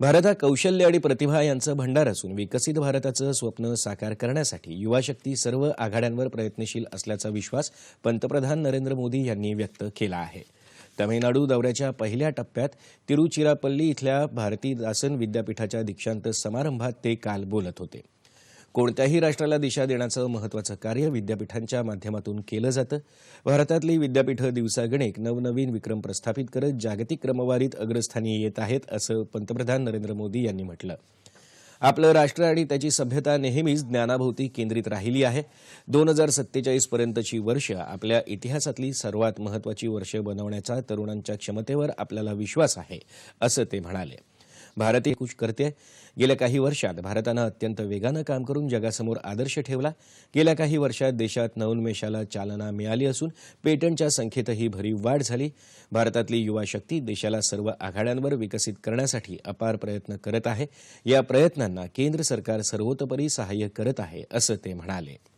भारत हा कौशल्य आणि प्रतिभा यांचं भंडार असून विकसित भारताचं स्वप्न साकार करण्यासाठी युवाशक्ती सर्व आघाड्यांवर प्रयत्नशील असल्याचा विश्वास पंतप्रधान नरेंद्र मोदी यांनी व्यक्त केला आहे. तमिळनाडू दौऱ्याच्या पहिल्या टप्प्यात तिरुचिरापल्ली इथल्या भारतीदासन विद्यापीठाच्या दीक्षांत समारंभात ते काल बोलत होते. कोणत्याही राष्ट्राला दिशा देण्याचं महत्त्वाचं कार्य विद्यापीठांच्या माध्यमातून केलं जातं. भारतातली विद्यापीठं दिवसागणिक नवनवीन विक्रम प्रस्थापित करत जागतिक क्रमवारीत अग्रस्थानी येत आहेत असं पंतप्रधान नरेंद्र मोदी यांनी म्हटलं. आपलं राष्ट्र आणि त्याची सभ्यता नेहमीच ज्ञानाभोवती केंद्रित राहिली आहे. दोन हजार सत्तेचाळीस पर्यंतची वर्ष आपल्या इतिहासातली सर्वात महत्त्वाची वर्ष बनवण्याचा तरुणांच्या क्षमतेवर आपल्याला विश्वास आहे असं ते म्हणाले. भारत कुछ करते. गेल्या काही वर्षात भारतानं अत्यंत वेगानं काम करून जगासमोर आदर्श ठेवला. गेल्या काही वर्षात देशात नवोन्मेषाला चालना मिळाली असून पेटंटच्या संख्येतही भरीव वाढ झाली. भारतातली युवा शक्ती देशाला सर्व आघाड्यांवर विकसित करण्यासाठी अपार प्रयत्न करत आहे. या प्रयत्नांना केंद्र सरकार सर्वतोपरी सहाय्य करत आहे असं ते म्हणाले.